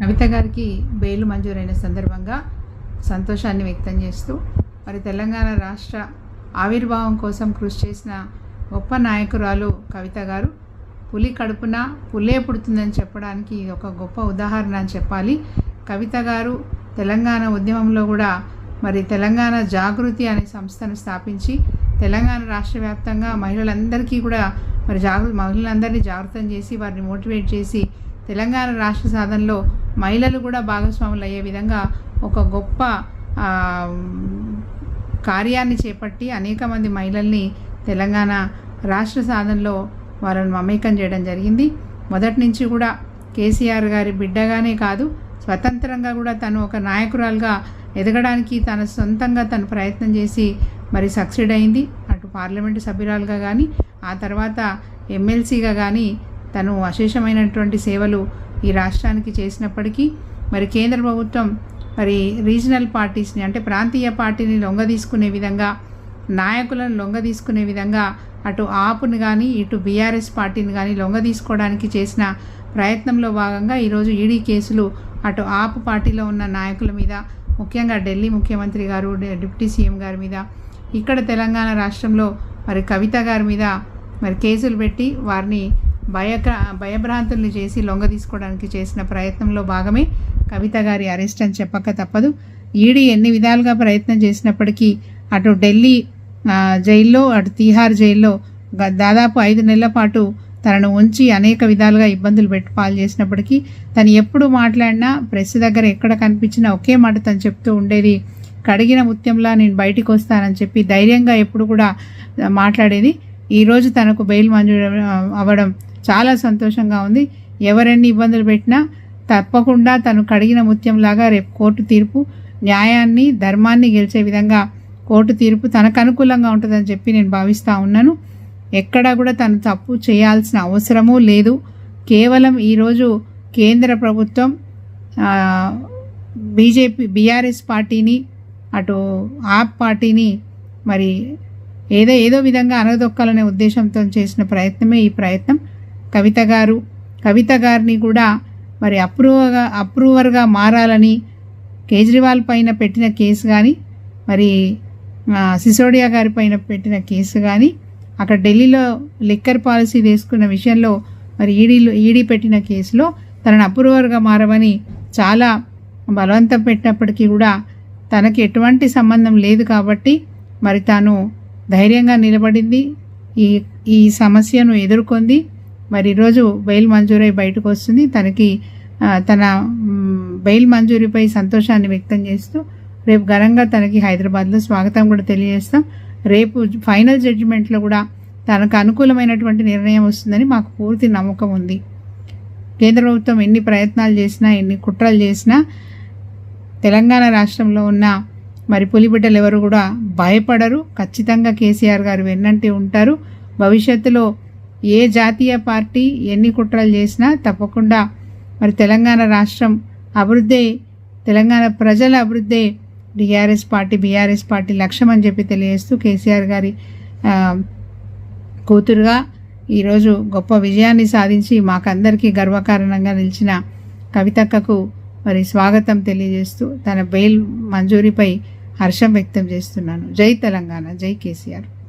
కవిత గారికి బెయిల్ మంజూరైన సందర్భంగా సంతోషాన్ని వ్యక్తం చేస్తూ మరి తెలంగాణ రాష్ట్ర ఆవిర్భావం కోసం కృషి చేసిన గొప్ప నాయకురాలు కవిత గారు పులి కడుపున పులే పుడుతుందని చెప్పడానికి ఇది ఒక గొప్ప ఉదాహరణ అని చెప్పాలి. కవిత గారు తెలంగాణ ఉద్యమంలో కూడా మరి తెలంగాణ జాగృతి అనే సంస్థను స్థాపించి తెలంగాణ రాష్ట్ర వ్యాప్తంగా మహిళలందరికీ కూడా మరి జాగృ మహిళలందరినీ జాగృతం చేసి వారిని మోటివేట్ చేసి తెలంగాణ రాష్ట్ర సాధనలో మహిళలు కూడా భాగస్వాములు అయ్యే విధంగా ఒక గొప్ప కార్యాన్ని చేపట్టి అనేక మంది మహిళల్ని తెలంగాణ రాష్ట్ర సాధనలో వారిని మమేకం చేయడం జరిగింది. మొదటి నుంచి కూడా కేసీఆర్ గారి బిడ్డగానే కాదు స్వతంత్రంగా కూడా తను ఒక నాయకురాలుగా ఎదగడానికి తన సొంతంగా తను ప్రయత్నం చేసి మరి సక్సీడ్ అయింది. అటు పార్లమెంటు సభ్యురాలుగా కానీ ఆ తర్వాత ఎమ్మెల్సీగా కానీ తను అశేషమైనటువంటి సేవలు ఈ రాష్ట్రానికి చేసినప్పటికీ మరి కేంద్ర ప్రభుత్వం మరి రీజనల్ పార్టీస్ని అంటే ప్రాంతీయ పార్టీని లొంగదీసుకునే విధంగా నాయకులను లొంగదీసుకునే విధంగా అటు ఆపుని కానీ ఇటు బీఆర్ఎస్ పార్టీని కానీ లొంగదీసుకోవడానికి చేసిన ప్రయత్నంలో భాగంగా ఈరోజు ఈడీ కేసులు అటు ఆపు పార్టీలో ఉన్న నాయకుల మీద ముఖ్యంగా ఢిల్లీ ముఖ్యమంత్రి గారు డిప్యూటీ సీఎం గారి మీద ఇక్కడ తెలంగాణ రాష్ట్రంలో మరి కవిత గారి మీద మరి కేసులు పెట్టి వారిని భయ భయభ్రాంతుల్ని చేసి లొంగ తీసుకోవడానికి చేసిన ప్రయత్నంలో భాగమే కవిత గారి అరెస్ట్ అని చెప్పక తప్పదు. ఈడీ ఎన్ని విధాలుగా ప్రయత్నం చేసినప్పటికీ అటు ఢిల్లీ జైల్లో అటు తీహార్ జైల్లో దాదాపు ఐదు నెలల పాటు తనను ఉంచి అనేక విధాలుగా ఇబ్బందులు పెట్టి పాలు చేసినప్పటికీ తను ఎప్పుడు మాట్లాడినా ప్రెస్ దగ్గర ఎక్కడ కనిపించినా ఒకే మాట తను చెప్తూ ఉండేది కడిగిన ముత్యంలా నేను బయటికి వస్తానని చెప్పి ధైర్యంగా ఎప్పుడు కూడా మాట్లాడేది. ఈరోజు తనకు బెయిల్ మంజూరు అవ్వడం చాలా సంతోషంగా ఉంది. ఎవరెన్ని ఇబ్బందులు పెట్టినా తప్పకుండా తను కడిగిన ముత్యంలాగా రేపు కోర్టు తీర్పు న్యాయాన్ని ధర్మాన్ని గెలిచే విధంగా కోర్టు తీర్పు తనకు అనుకూలంగా ఉంటుందని చెప్పి నేను భావిస్తూ ఉన్నాను. ఎక్కడా కూడా తను తప్పు చేయాల్సిన అవసరమూ లేదు. కేవలం ఈరోజు కేంద్ర ప్రభుత్వం బీజేపీ బీఆర్ఎస్ పార్టీని అటు ఆప్ పార్టీని మరి ఏదో ఏదో విధంగా అనగదొక్కాలనే ఉద్దేశంతో చేసిన ప్రయత్నమే ఈ ప్రయత్నం. కవిత గారు. కవిత గారిని కూడా మరి అప్రూవర్గా అప్రూవర్గా మారాలని కేజ్రీవాల్ పైన పెట్టిన కేసు కానీ మరి సిసోడియా గారి పైన పెట్టిన కేసు కానీ అక్కడ ఢిల్లీలో లిక్కర్ పాలసీ తీసుకున్న విషయంలో మరి ఈడీలో ఈడీ పెట్టిన కేసులో తనను అప్రూవర్గా మారమని చాలా బలవంతం పెట్టినప్పటికీ కూడా తనకి ఎటువంటి సంబంధం లేదు కాబట్టి మరి తాను ధైర్యంగా నిలబడింది. ఈ ఈ సమస్యను ఎదుర్కొంది. మరి ఈరోజు బెయిల్ మంజూరై బయటకు వస్తుంది. తనకి తన బెయిల్ మంజూరీపై సంతోషాన్ని వ్యక్తం చేస్తూ రేపు ఘనంగా తనకి హైదరాబాద్లో స్వాగతం కూడా తెలియజేస్తాం. రేపు ఫైనల్ జడ్జిమెంట్లో కూడా తనకు అనుకూలమైనటువంటి నిర్ణయం వస్తుందని మాకు పూర్తి నమ్మకం ఉంది. కేంద్ర ప్రభుత్వం ఎన్ని ప్రయత్నాలు చేసినా ఎన్ని కుట్రలు చేసినా తెలంగాణ రాష్ట్రంలో ఉన్న మరి పులిబిడ్డలు ఎవరు కూడా భయపడరు. ఖచ్చితంగా కేసీఆర్ గారు వెన్నంటి ఉంటారు. భవిష్యత్తులో ఏ జాతీయ పార్టీ ఎన్ని కుట్రలు చేసినా తప్పకుండా మరి తెలంగాణ రాష్ట్రం అభివృద్ధి తెలంగాణ ప్రజల అభివృద్ధి. టీఆర్ఎస్ పార్టీ బీఆర్ఎస్ పార్టీ లక్ష్యం అని చెప్పి తెలియజేస్తూ కేసీఆర్ గారి కూతురుగా ఈరోజు గొప్ప విజయాన్ని సాధించి మాకందరికీ గర్వకారణంగా నిలిచిన కవితక్కకు మరి స్వాగతం తెలియజేస్తూ తన బెయిల్ మంజూరీపై హర్షం వ్యక్తం చేస్తున్నాను. జై తెలంగాణ జై కేసీఆర్.